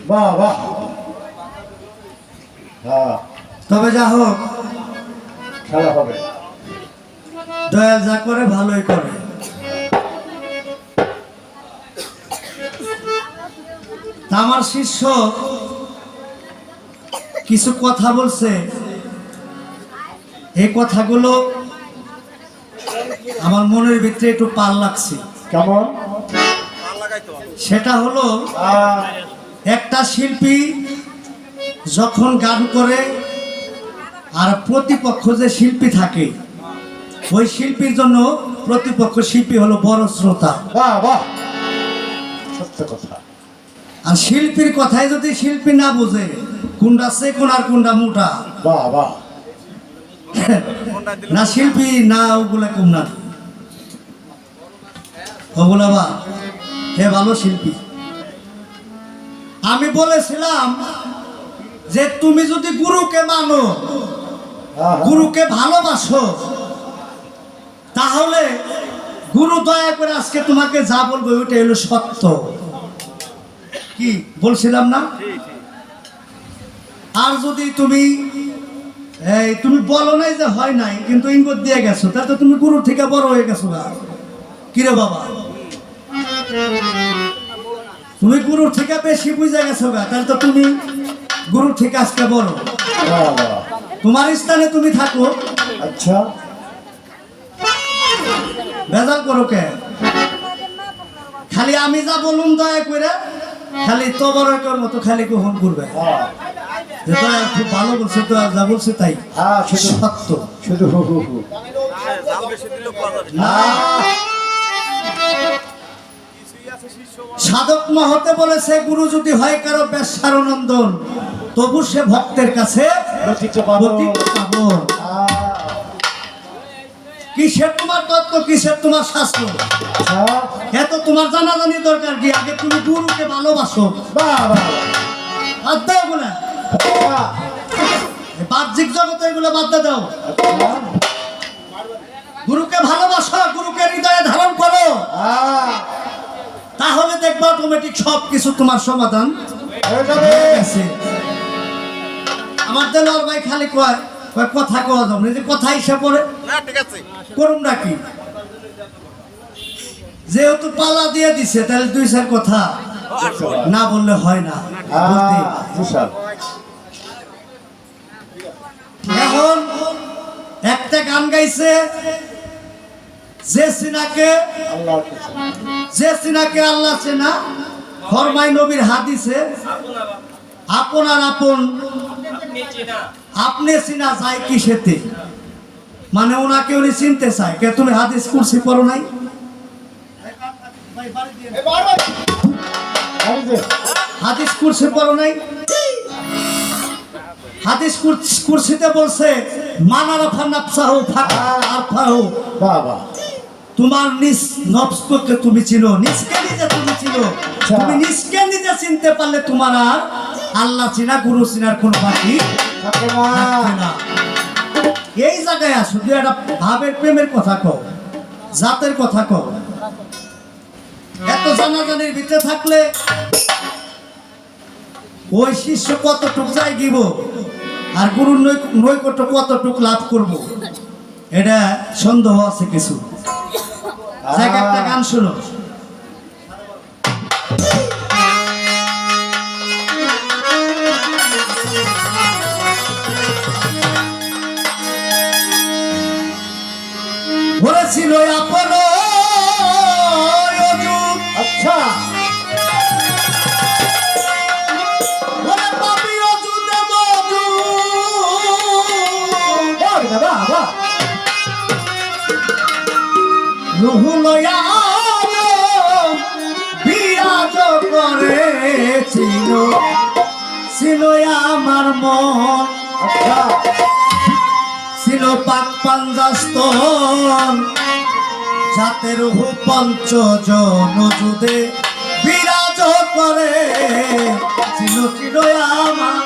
বাহ বাহ। হ্যাঁ। তবে যা হোক খেলা হবে। দয়াল যা করে ভালোই করে। আমার শিষ্য কিছু কথা বলছে। এই কথাগুলো আমার মনের ভিতরে একটু পাল লাগছে। কেমন? সেটা হলো একটা শিল্পী যখন গান করে আর প্রতিপক্ষ যে শিল্পী থাকে ওই শিল্পীর জন্য প্রতিপক্ষ শিল্পী হলো বড় শ্রোতা। বাহ বাহ। সত্য কথা। আর শিল্পীর কথাই যদি শিল্পী না বোঝে কোনটা সেকুন আর কোনটা মোটা। বাহ বাহ। না শিল্পী না ওগুলা কম না ওগুলা বা হে ভালো শিল্পী। আমি বলেছিলাম যে তুমি যদি গুরুকে মানো। গুরুকে ভালোবাসো তাহলে গুরু দয়া করে আজকে তোমাকে যা বলবে ওইটা হলো সত্য। কি বলছিলাম না? আর যদি তুমি এই তুমি বলো নাই যে হয় নাই কিন্তু ইঙ্গত দিয়ে গেছো তাতে তুমি গুরু থেকে বড় হয়ে গেছো গা। কিরে বাবা? তুমি গুরুর থেকে বেশি বুঝে গেছো গা তাহলে তো তুমি গুরুর থেকে আজকে বাহ তোমার স্থানে তুমি থাকো আচ্ছা বেজাল করো কে খালি আমি যা বলুন দয়া করে খালি তবরকের মতো খালি গ্রহণ করবে হ্যাঁ খুব ভালো বলছে তো যা বলছে তাই হ্যাঁ সত্য শুধু হু হু হু না সাধক মহতে বলেছে গুরু যদি হয় কারও বেশার নন্দন তবু সে ভক্তের কাছে লতিতে পাবো। পতিত পাবন। আহ, কিসের তোমার তত্ত্ব কিসের তোমার শাস্ত্র? আচ্ছা। এত তোমার জানাজানি দরকার কি? আগে তুমি গুরুকে ভালোবাসো। বাদ দাও আচ্ছা বাহ্যিক জগতে এগুলো বাদ দাও। আচ্ছা। গুরুকে ভালোবাসো গুরুকে হৃদয়ে ধারণ করো। তাহলে দেখবা অটোমেটিক সব কিছু তোমার সমাধান। আমার দেলোয়ার ভাই খালি কয় কয় কথা কওয়া যাবে যে কথা হিসেবে পড়ে না ঠিক করুন নাকি যেহেতু পালা দিয়ে দিছে তাহলে দুই চার কথা না বললে হয় না। এখন একটা গান গাইছে যে সিনাকে, আল্লাহর যে সিনাকে আল্লাহ চেনা ফরমাই নবীর হাদিসে, আপন আর আপন, আপনি চিনা যায় কিসেতে? মানে ওনাকে উনি চিনতে চায়। কে তুমি হাদিস কুরসি পড়ো নাই? হাদিস কুরসি পড়ো নাই? হাদিস কুরস- কুরসিতে বলছে, মানারাফা নাফসাহু ফাঁকা আর ফাহু বাহ বাহ তোমার নিজ নবসকে তুমি চিনো নিজকে নিজে তুমি চিনো আচ্ছা। তুমি নিজকে নিজে চিনতে পারলে তোমার আর আল্লাহ চিনা গুরু চিনার কোনো বাকি এই জায়গায় আসো তুই একটা ভাবের প্রেমের কথা কও জাতের কথা কও। এত জানাজানির ভিতরে থাকলে ওই শিষ্য কতটুক যাই দিব আর গুরুর নৈকট্য কতটুক লাভ করব এটা সন্দেহ আছে কিছু। একটা গান শুনো। বলেছিল আপন আচ্ছা। ওরে পাপী অযুতে মজুত। বাহ বাহ বাহ রুহু লয়া বিরাজ করে ছিল আমার মন ছিল পাক পাঞ্জাস্তন, যাতে রুহু পঞ্চজন যুদে বিরাজ করে, ছিল ছিল আমার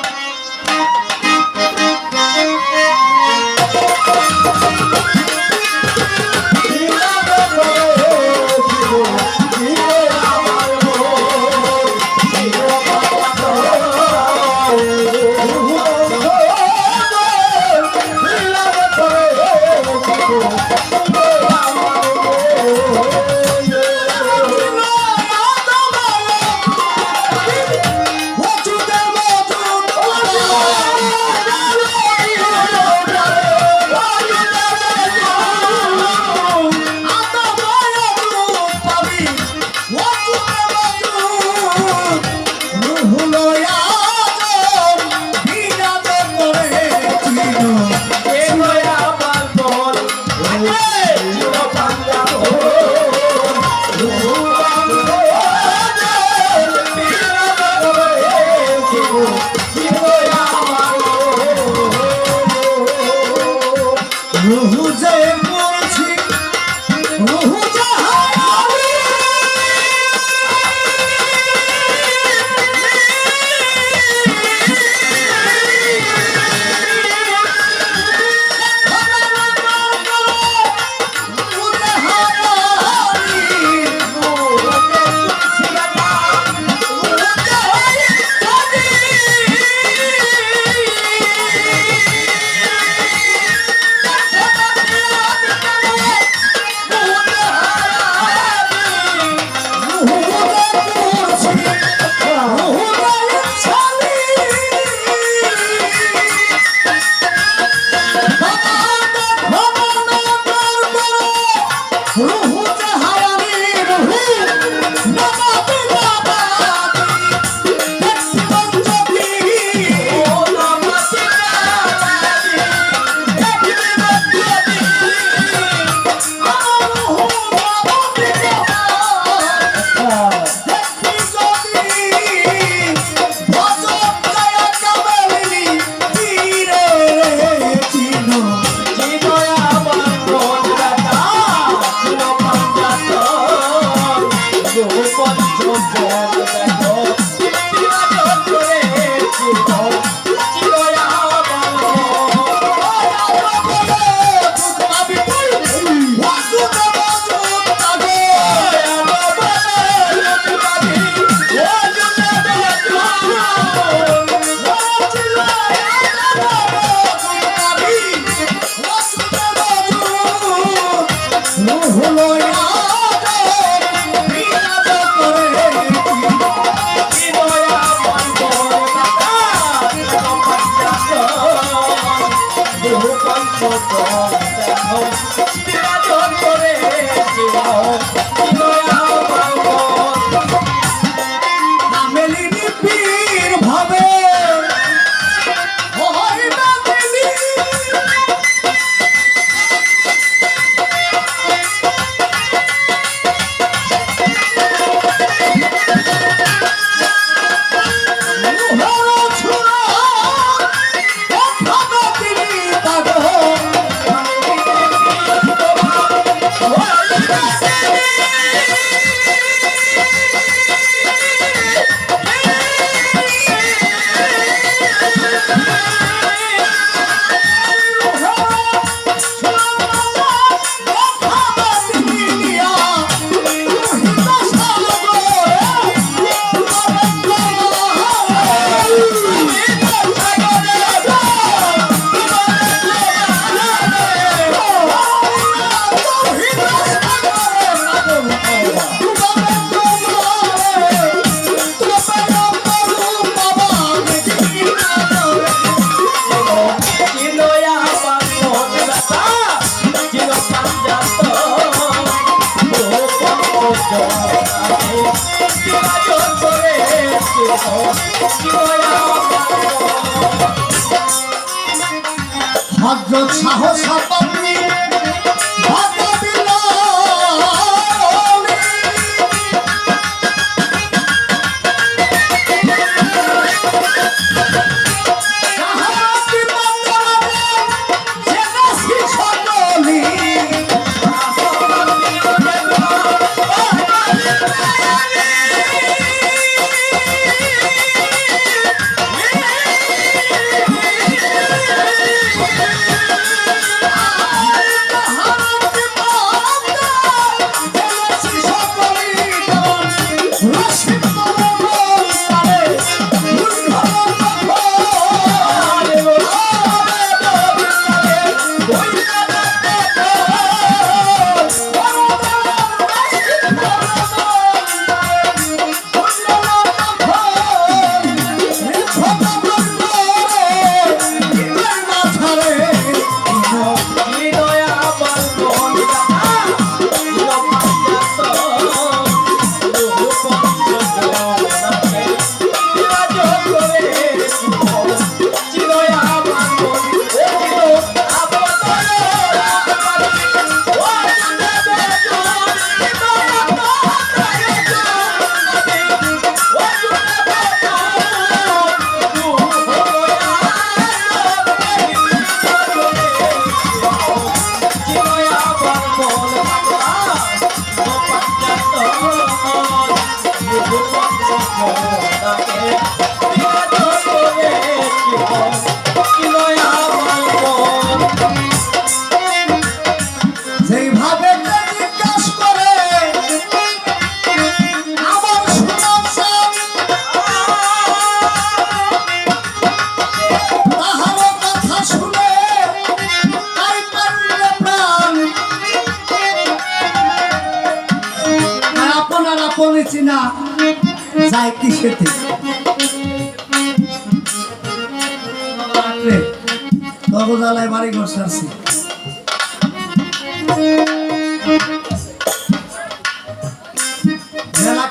তবজালায় বাড়ি ঘর সারছি।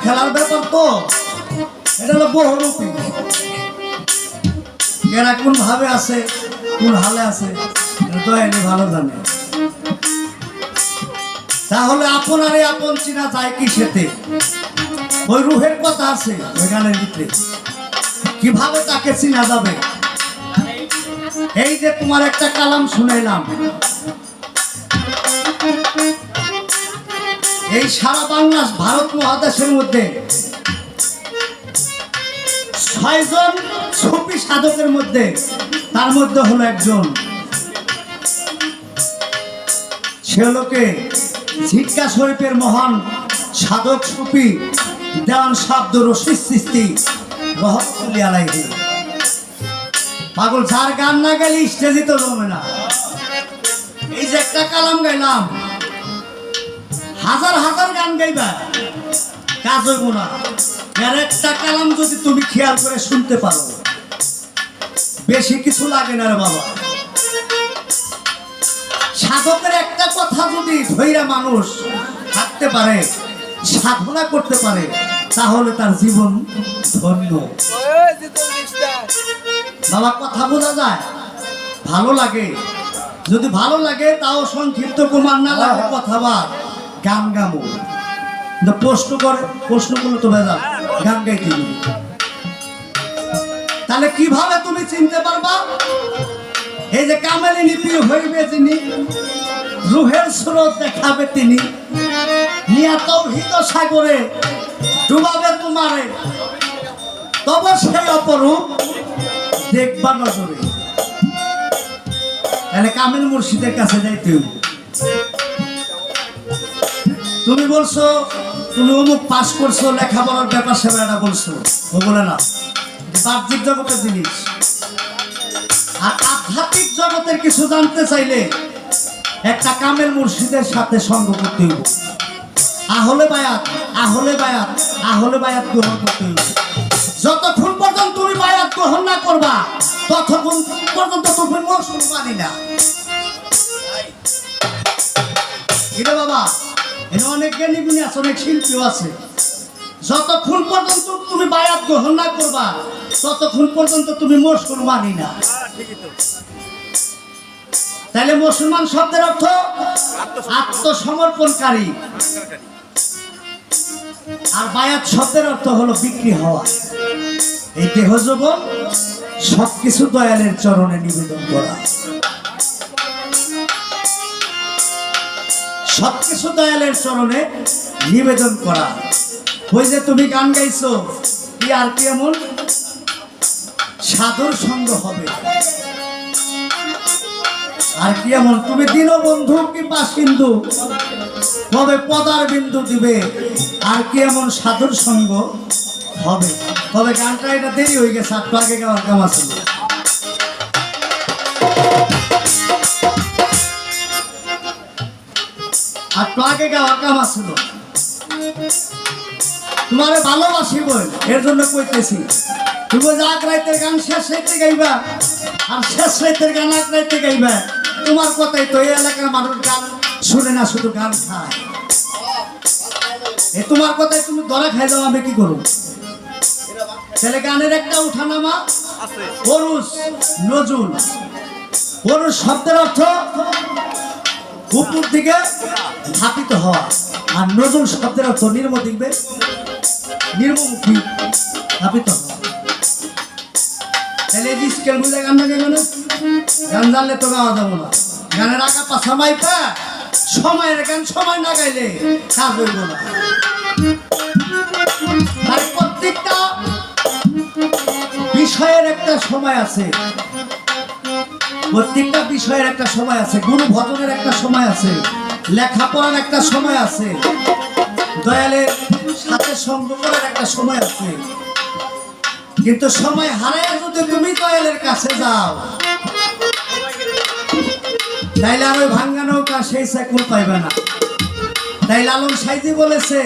খেলার ব্যাপার তো। এটা হলো বহুরূপী। এরা কোন ভাবে আছে, কোন হালে আছে ভালো জানে। তাহলে আপনারে আপন চিনা যায় কি সেতে? ওই রুহের কথা আছে ওই গানের ভিতরে। কীভাবে তাকে চিনা যাবে? এই যে তোমার একটা কালাম শুনাইলাম। এই সারা বাংলা ভারত মহাদেশের মধ্যে ছয়জন ছবি সাধকের মধ্যে, তার মধ্যে হলো একজন। সে লোকে ঝিটকা শরীফের মহান সাধক সুফি দেওয়ান শব্দ রশিদ সৃষ্টি রহমতুল্লি আলাইহি। পাগল, যার গান না গেলে স্টেজে তো জমে না। এই যে একটা কালাম গাইলাম। হাজার হাজার গান গাইবা। কাজ হইব না। এর একটা কালাম যদি তুমি খেয়াল করে শুনতে পারো। বেশি কিছু লাগে না রে বাবা। সাধকের একটা কথা যদি ধৈরা মানুষ থাকতে পারে, সাধনা করতে পারে, তাহলে তার জীবন ধন্য। বাবা কথা বোঝা যায়? ভালো লাগে। যদি ভালো লাগে তাও সংক্ষিপ্ত কুমার না লাগে কথা বল গান গামো। প্রশ্ন করে প্রশ্ন করলে তো ভেজা গান গাইতে। তাহলে কীভাবে তুমি চিনতে পারবা? এই যে কামেলিনী প্রিয় হইবে তিনি রুহের স্রোত দেখাবে তিনি। নিয়া তৌহিত সাগরে ডুবাবে তোমারে। তবে সেই অপরূপ। দেখবা নজরে তাহলে কামিল মুর্শিদের কাছে যাইতে তুমি বলছো, তুমি অমুক পাস করছ, লেখাপড়ার ব্যাপার সেবাটা বলছো। ও বলে না বাহ্যিক জগতের জিনিস। আর আধ্যাত্মিক জগতের কিছু জানতে চাইলে একটা কামেল মুর্শিদের সাথে সঙ্গ করতে হইব। আহলে বায়াত আহলে বায়াত আহলে বায়াত গ্রহণ করতে হইব। যতক্ষণ পর্যন্ত তুমি বায়াত গ্রহণ না করবা, ততক্ষণ পর্যন্ত তুমি মৌসুম মানি না বাবা অনেক জ্ঞানী গুণী আছে, অনেক শিল্পীও আছে। যতক্ষণ পর্যন্ত তুমি বায়াত গ্রহণ না করবা, ততক্ষণ পর্যন্ত তুমি না। তাহলে মুসলমান শব্দের অর্থ আত্মসমর্পণকারী। আর বায়াত শব্দের অর্থ হলো বিক্রি হওয়া। এই দেহ যুবন সবকিছু দয়ালের চরণে নিবেদন করা। সবকিছু দয়ালের চরণে নিবেদন করা। ওই যে তুমি গান গাইছো, কি আর কি এমন? সাধুর সঙ্গ হবে। আর কি এমন তুমি দীনবন্ধু কি বাসিন্দু কবে পদার বিন্দু দিবে। আর কি এমন সাধুর সঙ্গ? হবে। তবে গানটা এটা দেরি হয়ে গেছে, একটু আগে গাওয়ার কাম আছে আর একটু আগে গাওয়ার কাম আছিল তোমারে ভালোবাসি বই এর জন্য কইতেছি। তুমি আগ রাইতের গান শেষ রাইতে গাইবা, আর শেষ রাইতের গান আগ রাইতে গাইবা। তোমার কথাই তো এই এলাকার মানুষ গান শুনে না, শুধু গান খায়। এ তোমার কথাই তুমি ধরা খাই দাও আমি কি করব? তাহলে গানের একটা উঠানামা, পরুষ নজুল পরুষ শব্দের অর্থ উপর দিকে ধাপিত হওয়া। আর নজুল শব্দের অর্থ নির্ম দিকবে নির্মমুখী ধাপিত হওয়া। তাহলে স্কেল বুঝে গান গান জানলে তো গাওয়া যাব না। গানের পাশা মাইপা সময়ের গান সময় না গাইলে কাজ হইব না। প্রত্যেকটা বিষয়ের একটা সময় আছে। প্রত্যেকটা বিষয়ের একটা সময় আছে। গুরু ভজনের একটা সময় আছে। লেখাপড়ার একটা সময় আছে। দয়ালের সাথে সঙ্গ করার একটা সময় আছে। কিন্তু সময় হারায় যদি তুমি দয়ালের কাছে যাও। তাইলে আর ওই ভাঙ্গা নৌকা সেই সাইকেল পাইবে না। তাই লালন সাইজি বলেছে,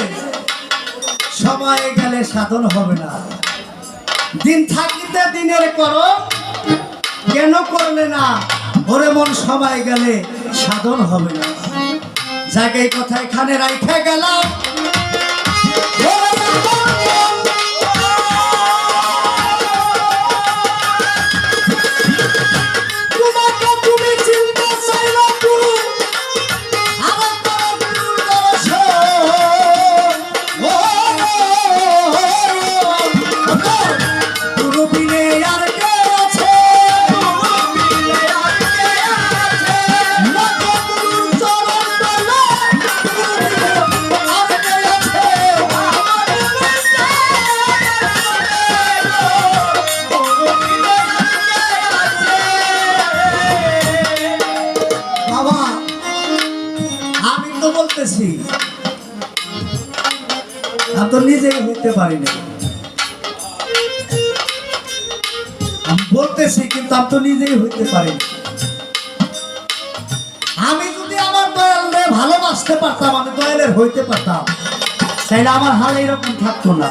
সময় গেলে সাধন হবে না। দিন থাকিতে দিনের করো কেন করলে না? ওরে মন সময় গেলে সাধন হবে না। এই কথা এখানে রাইখা গেলাম। তো হইতে পারি না আমি বলতেছি, কিন্তু আমি তো নিজেই হইতে পারি আমি যদি আমার দয়ালে ভালোবাসতে পারতাম, আমি দয়ালের হইতে পারতাম, তাইলে আমার হাল এরকম থাকতো না।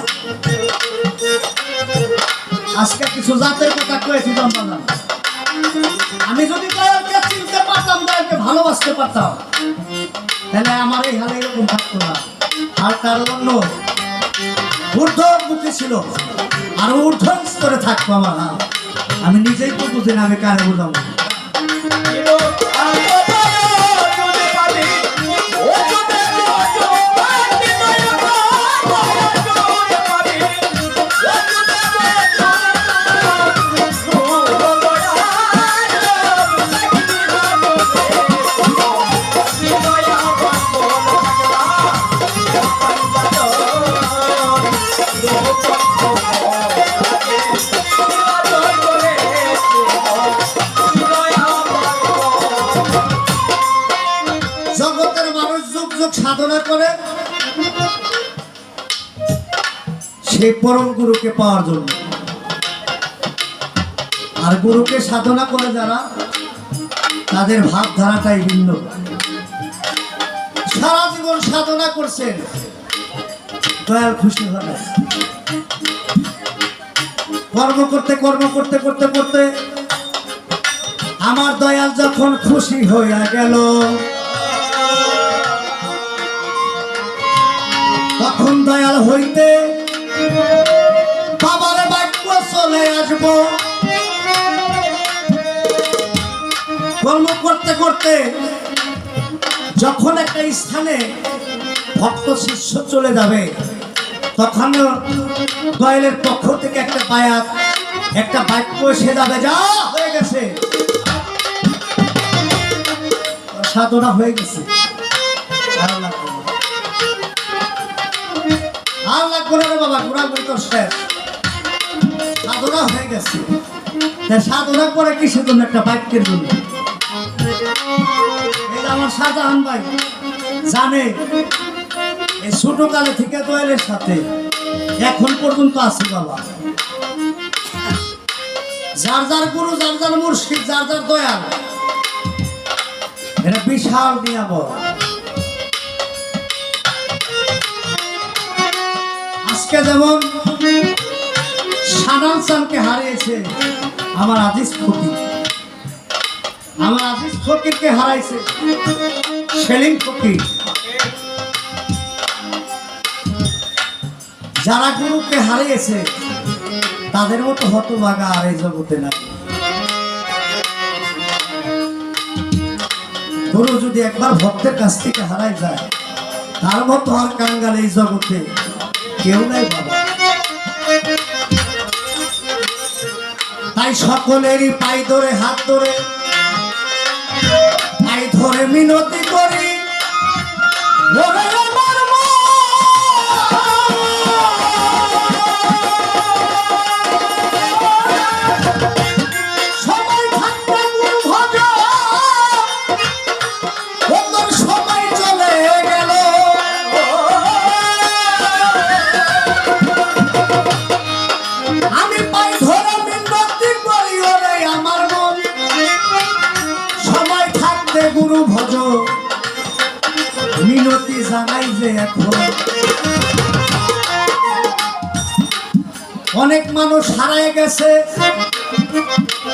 আজকে কিছু জাতের কথা কয়েছি জানতাম না আমি যদি দয়ালকে চিনতে পারতাম, দয়ালকে ভালোবাসতে পারতাম তাহলে আমার এই হালে এরকম থাকতো না। আর তার অন্য ঊর্ধ্ব মুখে ছিল। আর ঊর্ধ্ব স্তরে থাকব আমার। আমি নিজেই তো বুঝি না আমি কারে বুঝাবো সেই পরম গুরুকে পাওয়ার জন্য আর গুরুকে সাধনা করে যারা, তাদের ভাবধারাটাই ভিন্ন সারা জীবন সাধনা করছেন, দয়াল খুশি না। কর্ম করতে কর্ম করতে করতে করতে আমার দয়াল যখন খুশি হইয়া গেল, তখন দয়াল হইতে আসব। কর্ম করতে করতে যখন একটা স্থানে ভক্ত শিষ্য চলে যাবে, তখন দয়ালের পক্ষ থেকে একটা বায়াত, একটা বাক্য এসে যাবে, যা হয়ে গেছে। সাধনা হয়ে গেছে। ভালো লাগবে না। বাবা ঘোরাঘুরি তো শেষ। সাধনা হয়ে গেছে। সাধনা করে কিসের জন্য? একটা বাক্যের জন্য। এই আমার শাহজাহান ভাই, জানে, এই ছোট কালে থেকে দোয়েলের সাথে এখন পর্যন্ত আছে বাবা। যার যার গুরু, যার যার মুর্শিদ, যার যার দয়াল এটা বিশাল নিয়ামত আজকে যেমন সানাল সানকে হারিয়েছে আমার আজিজ ফকির। আমার আজিজ ফকিরকে হারাইছে সেলিম ফকির। যারা গুরুকে হারিয়েছে, তাদের মতো হতভাগা আর এই জগতে নাই। গুরু যদি একবার ভক্তের কাছ থেকে হারাই যায়, তার মতো আর কাঙ্গাল এই জগতে কেউ নাই বাবা। তাই সকলেরই পাই ধরে হাত ধরে। পাই ধরে মিনতি গেছে,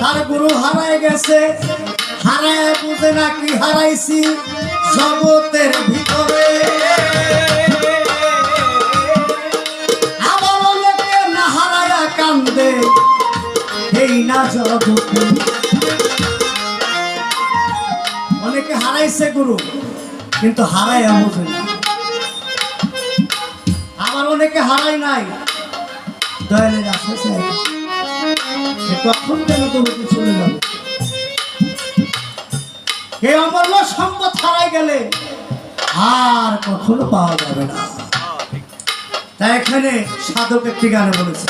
তার গুরু হারায় গেছে। হারায় বুঝে না কি হারাইছি, জগতের ভিতরে। অনেকে হারাইছে গুরু, কিন্তু হারাইয়া বোঝে না। আবার অনেকে হারাই নাই, দয়ালের আশেষে এই অমূল্য সম্পদ গেলে আর কখনো পাওয়া যাবে না। এখানে সাধক একটি গানে বলেছে।